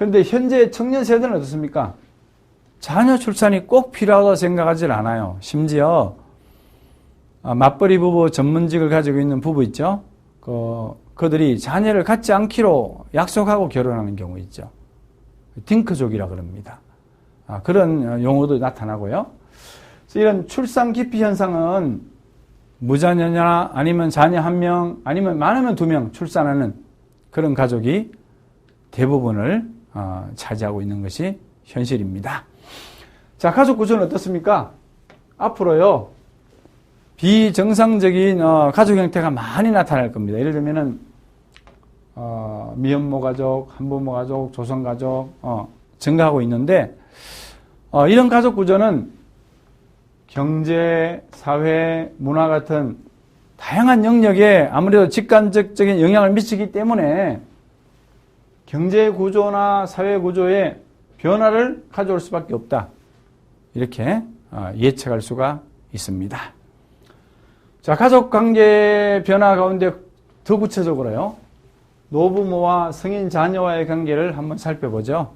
그런데 현재 청년 세대는 어떻습니까? 자녀 출산이 꼭 필요하다고 생각하지 않아요. 심지어 아, 맞벌이 부부 전문직을 가지고 있는 부부 있죠? 그, 그들이 자녀를 갖지 않기로 약속하고 결혼하는 경우 있죠. 딩크족이라 그럽니다. 아, 그런 용어도 나타나고요. 이런 출산 기피 현상은 무자녀냐 아니면 자녀 한 명 아니면 많으면 두 명 출산하는 그런 가족이 대부분을 어, 차지하고 있는 것이 현실입니다. 자, 가족 구조는 어떻습니까? 앞으로요, 비정상적인 어, 가족 형태가 많이 나타날 겁니다. 예를 들면은, 어, 미혼모 가족, 한부모 가족, 조성 가족, 어, 증가하고 있는데, 어, 이런 가족 구조는 경제, 사회, 문화 같은 다양한 영역에 아무래도 직간접적인 영향을 미치기 때문에 경제 구조나 사회 구조에 변화를 가져올 수밖에 없다. 이렇게 어, 예측할 수가 있습니다. 자, 가족 관계 변화 가운데 더 구체적으로요. 노부모와 성인 자녀와의 관계를 한번 살펴보죠.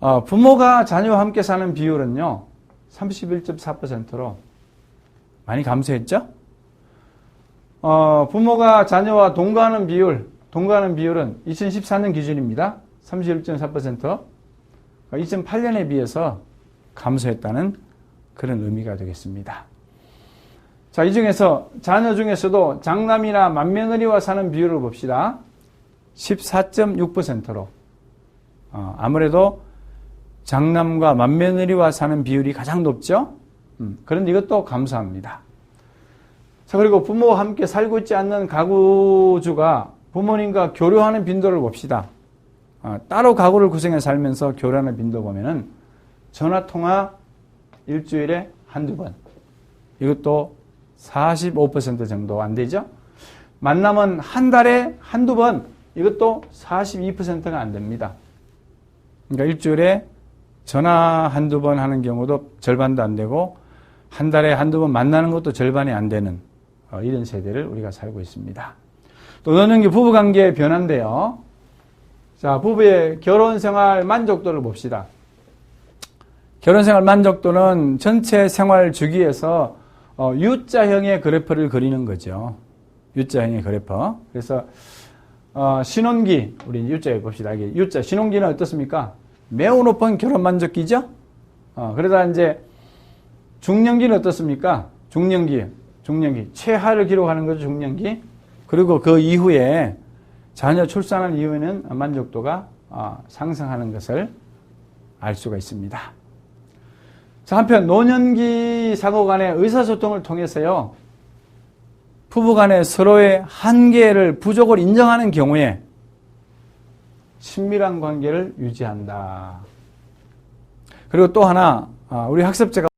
어, 부모가 자녀와 함께 사는 비율은요. 31.4%로 많이 감소했죠? 어, 부모가 자녀와 동거하는 비율, 동거하는 비율은 2014년 기준입니다. 31.4%. 2008년에 비해서 감소했다는 그런 의미가 되겠습니다. 자, 이 중에서 자녀 중에서도 장남이나 맏며느리와 사는 비율을 봅시다. 14.6%로. 어, 아무래도 장남과 맏며느리와 사는 비율이 가장 높죠? 음, 그런데 이것도 감소합니다. 자, 그리고 부모와 함께 살고 있지 않는 가구주가 부모님과 교류하는 빈도를 봅시다. 어, 따로 가구를 구성해 살면서 교류하는 빈도 보면은 전화 통화 일주일에 한두 번. 이것도 45% 정도 안 되죠? 만남은 한 달에 한두 번. 이것도 42%가 안 됩니다. 그러니까 일주일에 전화 한두 번 하는 경우도 절반도 안 되고 한 달에 한두 번 만나는 것도 절반이 안 되는 어, 이런 세대를 우리가 살고 있습니다. 또 노년기 부부관계의 변화인데요. 자, 부부의 결혼생활 만족도를 봅시다. 결혼생활 만족도는 전체 생활 주기에서 어, U자형의 그래프를 그리는 거죠. U자형의 그래프. 그래서 어, 신혼기 우리 U자에 봅시다. 이게 U자 신혼기는 어떻습니까? 매우 높은 결혼 만족기죠. 어, 그러다 이제 중년기는 어떻습니까? 중년기, 중년기 최하를 기록하는 거죠. 중년기. 그리고 그 이후에 자녀 출산한 이후에는 만족도가 어, 상승하는 것을 알 수가 있습니다. 자, 한편 노년기 상호 간의 의사소통을 통해서요. 부부 간에 서로의 한계를 부족을 인정하는 경우에 친밀한 관계를 유지한다. 그리고 또 하나 우리 학습제가